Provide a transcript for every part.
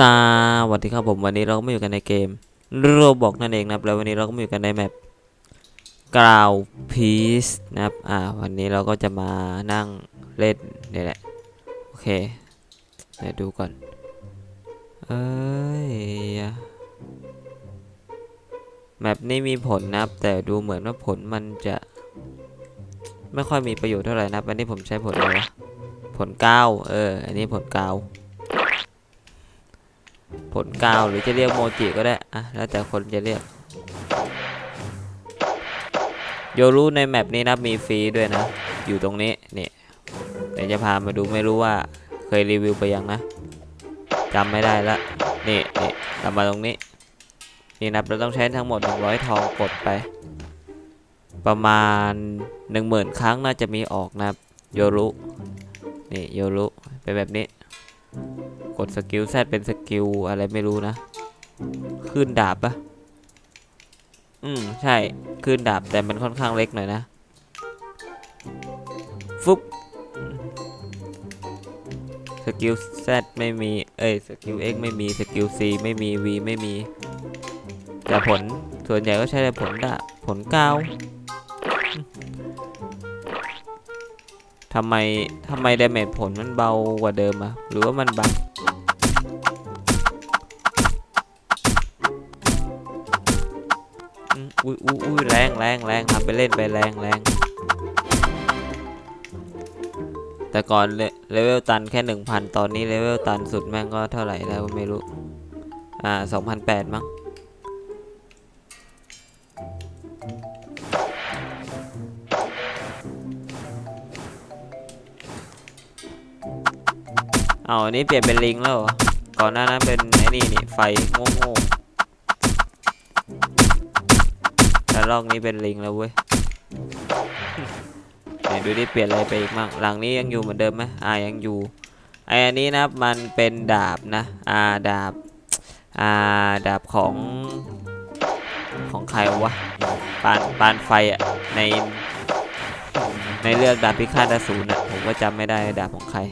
สวัสดีครับผมวันนี้เราก็มาอยู่กันในเกมโรบอกนั่นเองนะครับแล้ววันนี้เราก็มาอยู่กันในแมปกราวพีซนะครับอ่าวันนี้เราก็จะมานั่งเล่นนี่แหละโอเคเดี๋ยวดูก่อนเอ้ยแมปนี้มีผลนะครับแต่ดูเหมือนว่าผลมันจะ ไม่ค่อยมีประโยชน์เท่าไหร่นะครับอันนี้ผมใช้ผลอะไรวะผลเก้าเอออันนี้ผลเก้า ผลกาวหรือจะเรียกโมจิก็ได้อะแล้วแต่คนจะเรียกโยรู้ในแมปนี้นะมีฟรีด้วยนะ อยู่ตรงนี้นี่เดี๋ยวจะพามาดูไม่รู้ว่าเคยรีวิวไปยังนะจำไม่ได้ละนี่นี่กลับมาตรงนี้นี่นะเราต้องใช้ทั้งหมด 100 ทองกดไป ประมาณ 10,000 ครั้งน่าจะมีออกนะโยรุนี่โยรุเป็นแบบนี้ กดสกิลแซดเป็นสกิลอะไรไม่รู้นะขึ้นดาบปะอืมใช่ขึ้นดาบแต่มันค่อนข้างเล็กหน่อยนะฟุ๊บสกิลแซดไม่มีเอ้ยสกิล X ไม่มีสกิล C ไม่มี V ไม่มีแต่ผลส่วนใหญ่ก็ใช้แต่ผลดาผลกาว ทำไมทำไมดาเมจผลมันเบากว่าเดิมอะหรือว่ามันบักอุ้ยอุ้ยแรงแรงแรงทำไปเล่นไปแรงแรงแต่ก่อนเลเลเวลตันแค่หนึ่งพันตอนนี้เลเวลตันสุดแม่งก็เท่าไหร่แล้วไม่รู้ อ่าสองพันแปดมั้ง เอาอันนี้เปลี่ยนเป็นลิงแล้วเหรอก่อนหน้านั้นเป็นไอ้นี่นี่ไฟโง่ๆแต่ลอกนี้เป็นลิงแล้วเว้ยไหนดูดิเปลี่ยนอะไรไปอีกมั่งหลังนี้ยังอยู่เหมือนเดิมไหมอ่ายังอยู่ไออันนี้นะครับมันเป็นดาบนะอ่าดาบอ่าดาบของของใครวะปานปานไฟอะในในเรื่องดาบพิฆาตอสูรน่ะผมก็จำไม่ได้ดาบของใคร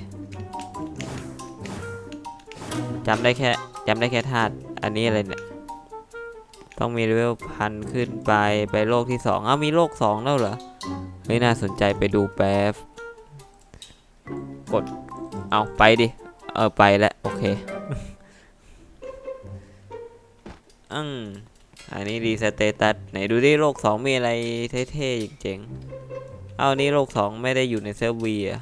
จำได้แค่จำได้แค่ธาตุอันนี้อะไรเนี่ย ต้องมีเลเวลพันขึ้นไปไปโลกที่สองอ้าวมีโลกสองแล้วเหรอเฮ้ยน่าสนใจไปดูแป๊บกดเอาไปดิ เออไปแล้วโอเคอืมอันนี้ดีสเตตัสไหนดูดิโลกสองมีอะไรเท่ๆเจ๋งๆเอานี้โลกสองไม่ได้อยู่ในเซิร์ฟวีอะ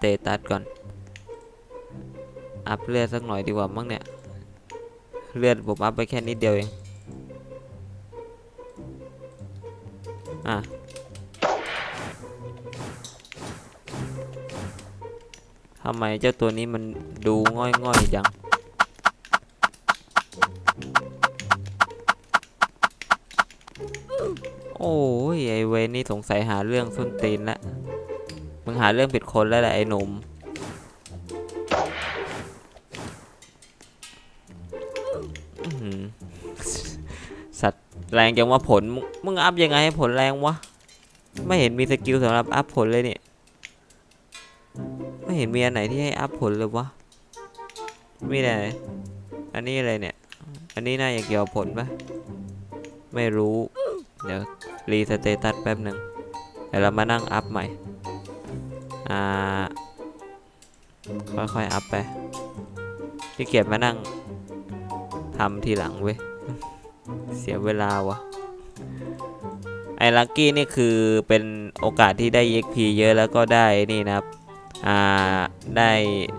เตตัสก่อน อัพเลือดสักหน่อยดีกว่ามั้งเนี่ย เลือดผมอัพไปแค่นิดเดียวเอง อะ ทำไมเจ้าตัวนี้มันดูง่อยๆจังโอ้ยไอเวนนี่สงสัยหาเรื่องส้นตีนละ หาเรื่องผิดคนแล้วแหละไอ้หนุ่มสัตว์แรงจังว่าผล มึงอัพยังไงให้ผลแรงวะ ไม่เห็นมีสกิลสำหรับอัพผลเลยเนี่ย ไม่เห็นมีอันไหนที่ให้อัพผลเลยวะ มีแต่อันนี้อะไรเนี่ย อันนี้น่าจะเกี่ยวผลปะไม่รู้ เดี๋ยวรีสเตตัสแป๊บหนึ่งเดี๋ยวเรามานั่งอัพใหม่ อ่า ค่อยๆ อัพไปที่เกียจมานั่งทำทีหลังเว้ย เสียเวลาวะไอ้ลักกี้นี่คือเป็นโอกาสที่ได้ EXP เยอะแล้วก็ได้นี่นะครับ อ่า ได้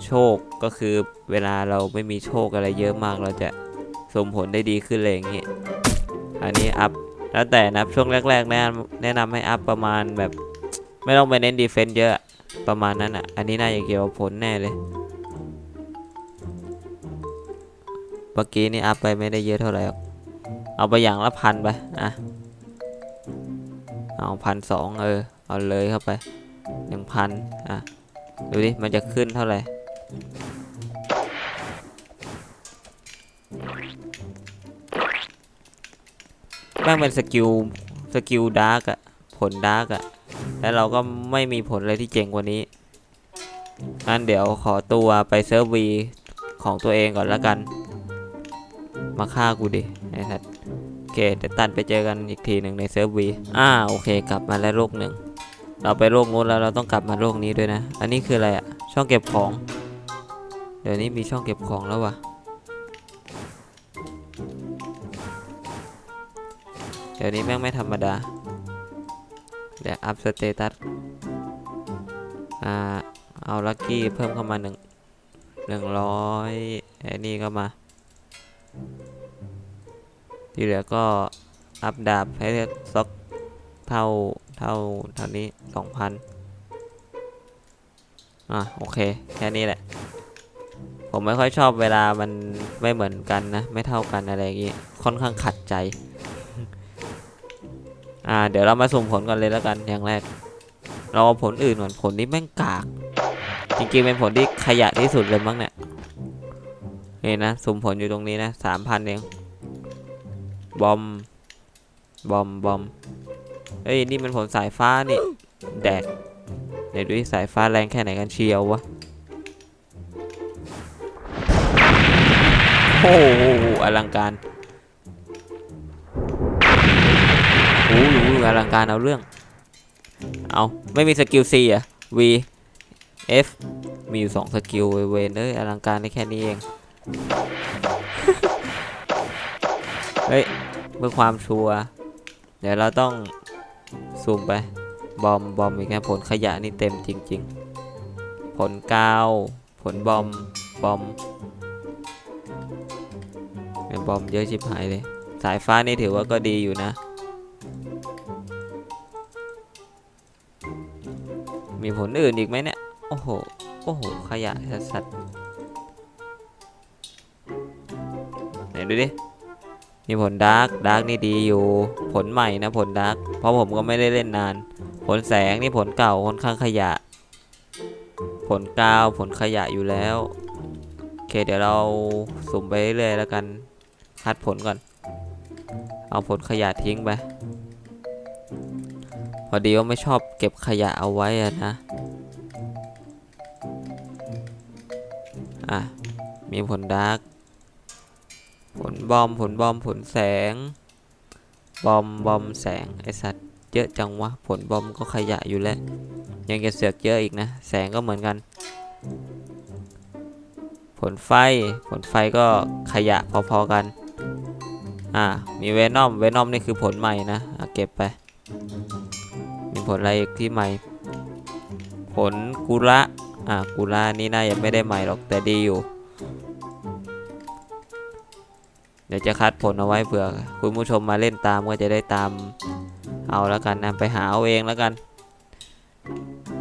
โชคก็คือเวลาเราไม่มีโชคอะไรเยอะมากเราจะสมผลได้ดีขึ้นเลยอย่างงี้ อันนี้อัพแล้วแต่นะครับช่วงแรกๆแนะนำแนะนำให้อัพประมาณแบบ ไม่ต้องไปเน้นดีเฟนต์เยอะ ประมาณนั้นอะ อันนี้น่าจะเกี่ยวกับผลแน่เลยเมื่อกี้นี่อัพไปไม่ได้เยอะเท่าไหร่เอาไปอย่างละพันไปอะเอาพันสองเออ เอาเลยเข้าไปหนึ่งพันอะ ดูดิ มันจะขึ้นเท่าไหร่แม่งเป็นสกิล สกิลดาร์กอะผลดาร์กอะ แล้วเราก็ไม่มีผลอะไรที่เจ๋งกว่านี้งั้นเดี๋ยวขอตัวไปเซิร์ฟวีของตัวเองก่อนละกัน มาฆ่ากูดิไอ้สัตว์โอเคเดี๋ยวตัดไปเจอกันอีกทีหนึ่งในเซิร์ฟวีอ่าโอเค กลับมาแล้วโลกหนึ่งเราไปโลกนู้นแล้วเราต้องกลับมาโลกนี้ด้วยนะ อันนี้คืออะไรอะช่องเก็บของ เดี๋ยวนี้มีช่องเก็บของแล้ววะเดี๋ยวนี้แม่งไม่ธรรมดา เดี๋ยวอัพสเตตัสอ่าเอาลัคกี้เพิ่มเข้ามาหนึ่งหนึ่งร้อยไอ้นี่ก็มา ที่เหลือก็อัพดาบให้ได้สักเท่าเท่าเท่านี้สองพันอะโอเค แค่นี้แหละ ผมไม่ค่อยชอบเวลามันไม่เหมือนกันนะ ไม่เท่ากันอะไรอย่างงี้ ค่อนข้างขัดใจ อ่า เดี๋ยวเรามาสุ่มผลก่อนเลยแล้วกันอย่างแรก เราเอาผลอื่นก่อนผลนี้แม่งกาก จริงๆเป็นผลที่ขยะที่สุดเลยมั้งเนี่ยนี่นะสุ่มผลอยู่ตรงนี้นะสามพันเองบอมบอมบอมเอ้ยนี่มันผลสายฟ้านี่แดดเดี๋ยวดูสายฟ้าแรงแค่ไหนกันเชียววะโอ้โหอลังการ โอ้โหอลังการเอาเรื่อง เอาไม่มีสกิล C อะ V F มีอยู่สองสกิลเว้ยเนเอ้ยอลังการได้แค่นี้เอง เฮ้ยเพื่อความชัวร์เดี๋ยวเราต้องซูมไป บอมบอมอีกแค่ผลขยะนี่เต็มจริง ๆ ผลกาว ผลบอมบอมบอมเยอะชิบหายเลย สายฟ้านี่ถือว่าก็ดีอยู่นะ มีผลอื่นอีกไหมเนี่ย โอ้โห โอ้โห ขยะสัสๆไหนดูดิ มีผลดาร์ก ดาร์กนี่ดีอยู่ ผลใหม่นะผลดาร์ก เพราะผมก็ไม่ได้เล่นนาน ผลแสงนี่ผลเก่าค่อนข้างขยะ ผลกาวผลขยะอยู่แล้ว โอเค เดี๋ยวเราสุ่มไปเรื่อยๆแล้วกัน คัดผลก่อน เอาผลขยะทิ้งไป พอดีว่าไม่ชอบเก็บขยะเอาไว้อะนะ อะ มีผลดาร์กผลบอมผลบอมผลแสง บอมบอมแสง ไอสัตว์เยอะจังวะ ผลบอมก็ขยะอยู่แล้ว ยังจะเสือกเยอะอีกนะ แสงก็เหมือนกัน ผลไฟ ผลไฟก็ขยะพอๆกัน อ่า มีเวนอม เวนอมนี่คือผลใหม่นะอะเก็บไป ผลอะไรอีกที่ใหม่ ผลกุระอ่ากุระนี่น่ายังไม่ได้ใหม่หรอกแต่ดีอยู่ เดี๋ยวจะคัดผลเอาไว้เผื่อ คุณผู้ชมมาเล่นตามก็จะได้ตามเอาแล้วกันนะไปหาเอาเองแล้วกัน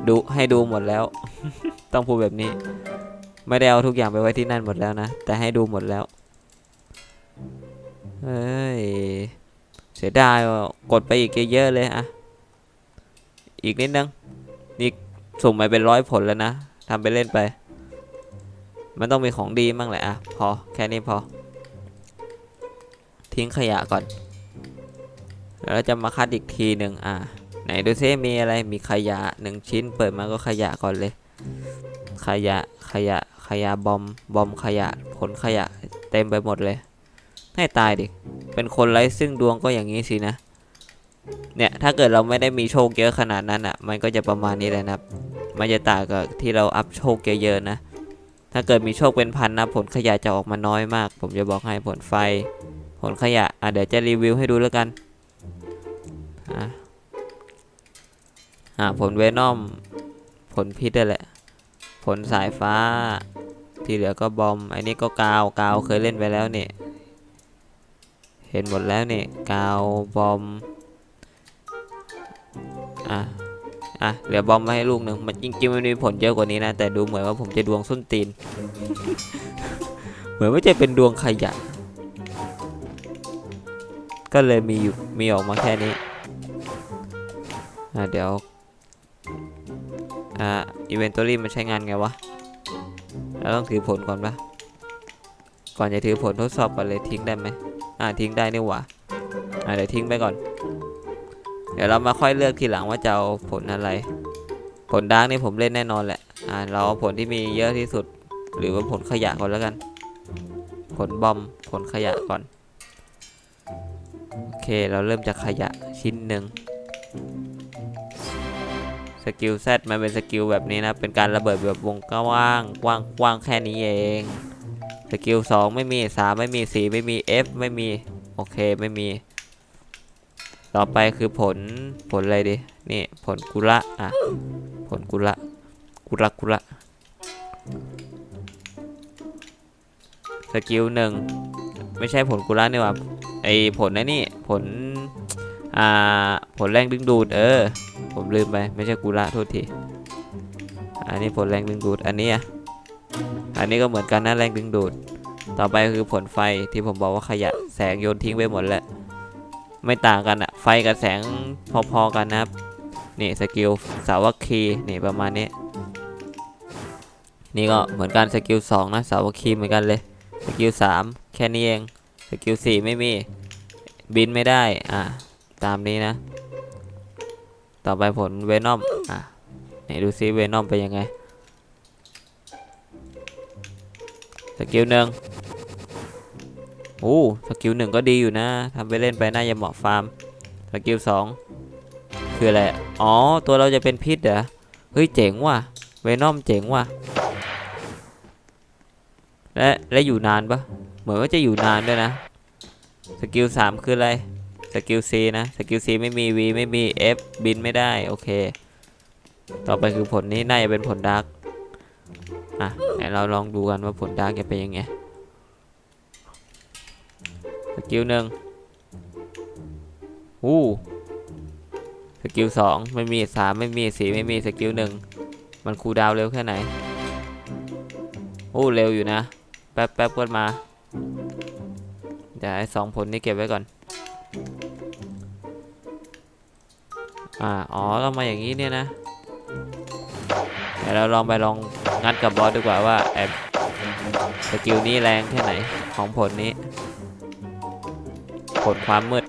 ดูให้ดูหมดแล้ว ต้องพูดแบบนี้ ไม่ได้เอาทุกอย่างไปไว้ที่นั่นหมดแล้วนะ แต่ให้ดูหมดแล้วเฮ้ยเสียดายกดไปอีกเยอะเลยอะ อีกนิดนึงนี่สุ่มไปเป็นร้อยผลแล้วนะทำไปเล่นไป มันต้องมีของดีมั่งแหละอะพอแค่นี้พอ ทิ้งขยะก่อน แล้วเราจะมาคัดอีกทีหนึ่งอะไหนดูซิมีอะไรมีขยะหนึ่งชิ้น เปิดมาก็ขยะก่อนเลย ขยะขยะขยะบอมบอมขยะผลขยะเต็มไปหมดเลย ให้ตายดิ เป็นคนไร้ซึ่งดวงก็อย่างนี้สินะ เนี่ยถ้าเกิดเราไม่ได้มีโชคเยอะขนาดนั้นอะ มันก็จะประมาณนี้เลยนะครับ มันจะต่างกับที่เราอัพโชคเยอะๆนะ ถ้าเกิดมีโชคเป็นพันนะผลขยะจะออกมาน้อยมาก ผมจะบอกให้ผลไฟ ผลขยะอะเดี๋ยวจะรีวิวให้ดูแล้วกันอะอะผลเวนอมผลพิษนั่นแหละ ผลสายฟ้า ที่เหลือก็บอม อันนี้ก็กาวกาวเคยเล่นไปแล้วเนี่ย เห็นหมดแล้วเนี่ยกาวบอม อะอะเหลือบอมมาให้ลูกหนึ่งมันจริงๆมันมีผลเยอะกว่านี้นะ แต่ดูเหมือนว่าผมจะดวงส้นตีน เหมือนว่าจะเป็นดวงขยะ ก็เลยมีอยู่มีออกมาแค่นี้ อะเดี๋ยว อ่าอีเวนตอรี่มันใช้งานไงวะเราต้องถือผลก่อนปะก่อนจะถือผลทดสอบก่อนเลยทิ้งได้ไหมอ่าทิ้งได้นี่หว่าอ่าเดี๋ยวทิ้งไปก่อน ดี๋ยวเรามาค่อยเลือกทีหลังว่าจะเอาผลอะไร ผลดาร์กนี่ผมเล่นแน่นอนแหละ อ่า เราเอาผลที่มีเยอะที่สุด หรือว่าผลขยะก่อนแล้วกัน ผลบอม ผลขยะก่อน โอเค เราเริ่มจากขยะชิ้นหนึ่ง สกิลแซดมันเป็นสกิลแบบนี้นะ เป็นการระเบิดแบบวงกว้าง กว้าง กว้างแค่นี้เอง สกิลสองไม่มีสามไม่มีสี่ไม่มี F ไม่มี โอเค ไม่มี ต่อไปคือผลผลอะไรดีนี่ผลกุระอะผลกุระกุระกุระสกิลหนึ่งไม่ใช่ผลกุระนี่ว่าไอผลนั่นนี่ผลอ่าผลแรงดึงดูดเออ ผมลืมไปไม่ใช่กุระโทษทีอันนี้ผลแรงดึงดูดอันนี้อะอันนี้ก็เหมือนกันนะแรงดึงดูด ต่อไปคือผลไฟที่ผมบอกว่าขยะแสงโยนทิ้งไปหมดแล้วไม่ต่างกันอะ ไฟกับแสงพอๆกันนะครับ นี่สกิลสาวัคคีนี่ประมาณนี้ นี่ก็เหมือนกันสกิลสองนะสาวัคคีเหมือนกันเลย สกิลสามแค่นี้เอง สกิลสี่ไม่มี บินไม่ได้ อะตามนี้นะ ต่อไปผลเวนอม อะไหนดูซิเวนอมเป็นยังไง สกิลหนึ่งโอ้สกิลหนึ่งก็ดีอยู่นะทำไปเล่นไปน่าจะเหมาะฟาร์ม สกิลสองคืออะไร อ๋อ ตัวเราจะเป็นพิษเหรอ เฮ้ย เจ๋งว่ะ เวนอมเจ๋งว่ะ และและอยู่นานปะเหมือนว่าจะอยู่นานด้วยนะ สกิลสามคืออะไร สกิล C นะ สกิล C ไม่มี V ไม่มี F บินไม่ได้ โอเค ต่อไปคือผลนี้น่าจะเป็นผลดาร์กอะไหนเราลองดูกันว่าผลดาร์กจะเป็นยังไง สกิลหนึ่ง อู้สกิลสองไม่มีสามไม่มีสี่ไม่มีสกิลหนึ่งมันคูลดาวเร็วแค่ไหนโอ้เร็วอยู่นะ แป๊บแป๊บก็มาเดี๋ยวไอ้สองผลนี้เก็บไว้ก่อน อ่า อ๋อเรามาอย่างนี้เนี่ยนะ เดี๋ยวเราลองไปลองงัดกับบอสดีกว่าว่าแอบสกิลนี้แรงแค่ไหนของผลนี้ ผลความมืด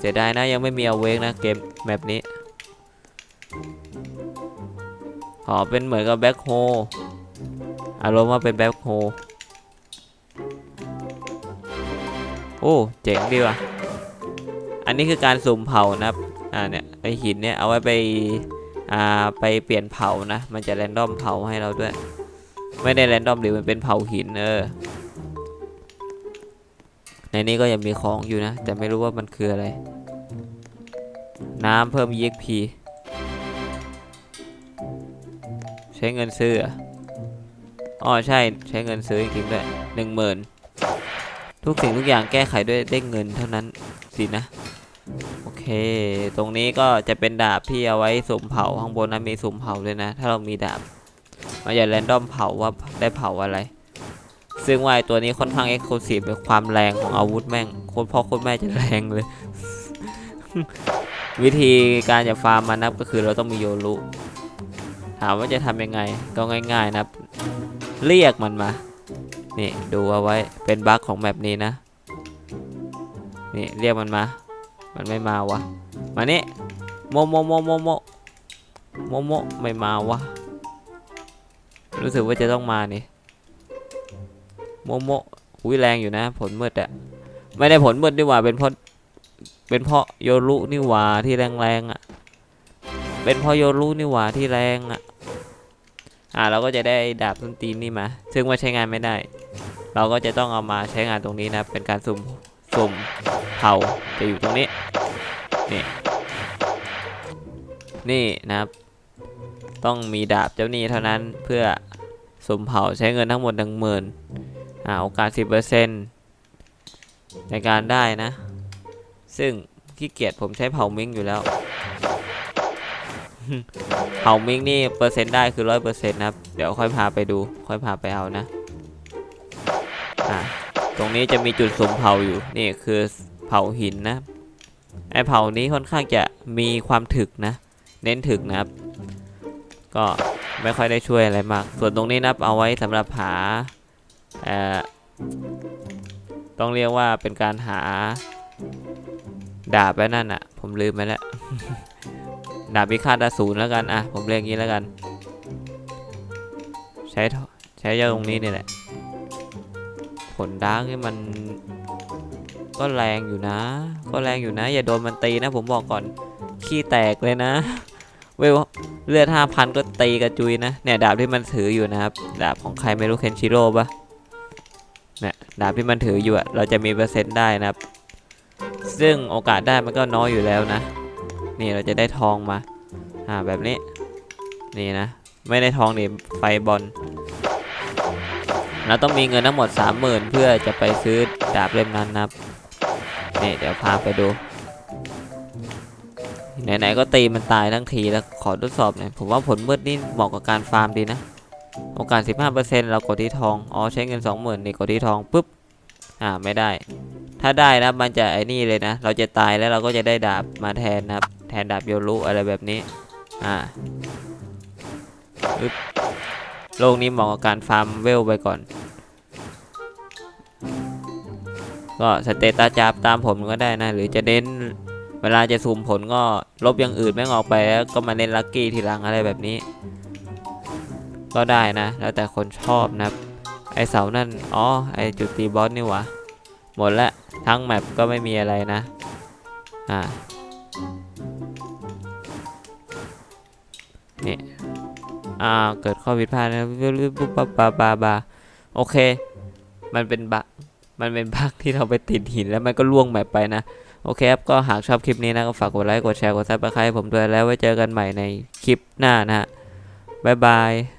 เสียดายนะยังไม่มีเอาเวกนะเกมแมปนี้ขอเป็นเหมือนกับแบ็คโฮอารมณ์ว่าเป็นแบ็คโฮโอ้เจ๋งดีว่ะ อันนี้คือการสุ่มเผานะอ่าเนี่ยไอหินเนี่ยเอาไว้ไปอ่าไปเปลี่ยนเผานะ มันจะแรนดอมเผาให้เราด้วย ไม่ได้แรนดอมหรือมันเป็นเผาหินเออ ในนี้ก็ยังมีของอยู่นะ แต่ไม่รู้ว่ามันคืออะไร น้ำเพิ่ม EXP ใช้เงินซื้ออ๋อใช่ใช้เงินซื้อจริงๆด้วยหนึ่งหมื่นทุกสิ่งทุกอย่างแก้ไขด้วยได้เงินเท่านั้นสินะ โอเค ตรงนี้ก็จะเป็นดาบที่เอาไว้สุ่มเผาข้างบนนะมีสุ่มเผาเลยนะ ถ้าเรามีดาบมันจะแรนดอมเผาว่าได้เผาอะไร ซึ่งว่าไอ้ตัวนี้ค่อนข้างเอ็กซ์คลูซีฟในความแรงของอาวุธแม่งโคตรพ่อโคตรแม่จะแรงเลย วิธีการจะฟาร์มมันนับก็คือเราต้องมีโยรุถามว่าจะทำยังไงก็ง่าย ๆนับเรียกมันมา นี่ดูเอาไว้เป็นบั๊กของแบบนี้นะ นี่เรียกมันมา มันไม่มาวะ มานี่โมโมโมโมโมโมโมไม่มาวะ รู้สึกว่าจะต้องมานี่ โมโมอุ้ยแรงอยู่นะ ผลมืดอะไม่ได้ผลมืดดีกว่าเป็นเพราะเป็นเพราะโยรุนี่หว่าที่แรงแรงอะเป็นเพราะโยรุนี่หว่าที่แรงอะอ่าเราก็จะได้ดาบต้นตีนนี่มา ซึ่งว่าใช้งานไม่ได้ เราก็จะต้องเอามาใช้งานตรงนี้นะ เป็นการสุ่มสุ่มเผาจะอยู่ตรงนี้ นี่ นี่นะครับ ต้องมีดาบเจ้าหนี้เท่านั้นเพื่อสุ่มเผาใช้เงินทั้งหมดหนึ่งหมื่น อ่าโอกาส 10%ในการได้นะ ซึ่งขี้เกียจผมใช้เผามิงอยู่แล้ว เผามิงนี่เปอร์เซ็นต์ได้คือร้อยเปอร์เซ็นต์นะครับ เดี๋ยวค่อยพาไปดู ค่อยพาไปเอานะ อ่า ตรงนี้จะมีจุดสุ่มเผาอยู่ นี่คือเผาหินนะ ไอเผานี้ค่อนข้างจะมีความถึกนะ เน้นถึกนะครับ ก็ไม่ค่อยได้ช่วยอะไรมาก ส่วนตรงนี้นับเอาไว้สำหรับหา ต้องเรียกว่าเป็นการหาดาบไปนั่นอะ่ะ ผมลืมไปแล้ว ดาบพิฆาตอสูรแล้วกันอะผมเรียกงี้แล้วกัน ใช้ใช้ยาตรงนี้นี่แหละ ผลดาร์กนี่มัน ก็แรงอยู่นะ ก็แรงอยู่นะ อย่าโดนมันตีนะ ผมบอกก่อนขี้แตกเลยนะเวลเลือดห้าพันก็ตีกระจุยนะเนี่ยดาบที่มันถืออยู่นะครับ ดาบของใครไม่รู้เคนชิโร่ปะ เนี่ยดาบที่มันถืออยู่อะเราจะมีเปอร์เซ็นต์ได้นะครับ ซึ่งโอกาสได้มันก็น้อยอยู่แล้วนะ นี่เราจะได้ทองมา อ่าแบบนี้ นี่นะ ไม่ได้ทองนี่ไฟบอล เราต้องมีเงินทั้งหมด 30,000 เพื่อจะไปซื้อดาบเล่มนั้นนะครับ นี่เดี๋ยวพาไปดูไหนๆก็ตีมันตายทั้งทีแล้วขอทดสอบหน่อยผมว่าผลมืดนี่เหมาะกับการฟาร์มดีนะ โอกาส 15%เรากดที่ทอง อ๋อ ใช้เงิน 20,000นี่กดที่ทองปุ๊บ อ่า ไม่ได้ ถ้าได้นะ มันจะไอ้นี่เลยนะ เราจะตายแล้วเราก็จะได้ดาบมาแทนนะครับ แทนดาบโยรุอะไรแบบนี้ อ่าปึ๊บโลกนี้เหมาะกับการฟาร์มเวลไปก่อน ก็สเตตัสจับตามผมก็ได้นะ หรือจะเน้นเวลาจะสุ่มผลก็ลบอย่างอื่นไม่งออกไปแล้วก็มาเน้นลัคกี้ทีหลังอะไรแบบนี้ ก็ได้นะ แล้วแต่คนชอบนะไอเสานั่น อ๋อ ไอจุดตีบอสนี่หวะ หมดละ ทั้งแมปก็ไม่มีอะไรนะ อ่า นี่ อ่า เกิดข้อผิดพลาดนะปุ๊บปั๊บบาบาบาโอเค มันเป็นบักมันเป็นบักที่เราไปติดหินแล้วมันก็ล่วงแมปไปนะ โอเคครับ ก็หากชอบคลิปนี้นะ ก็ฝากกดไลค์ กดแชร์ กดซับสไครต์ผมด้วยแล้วไว้เจอกันใหม่ในคลิปหน้านะฮะบ๊ายบาย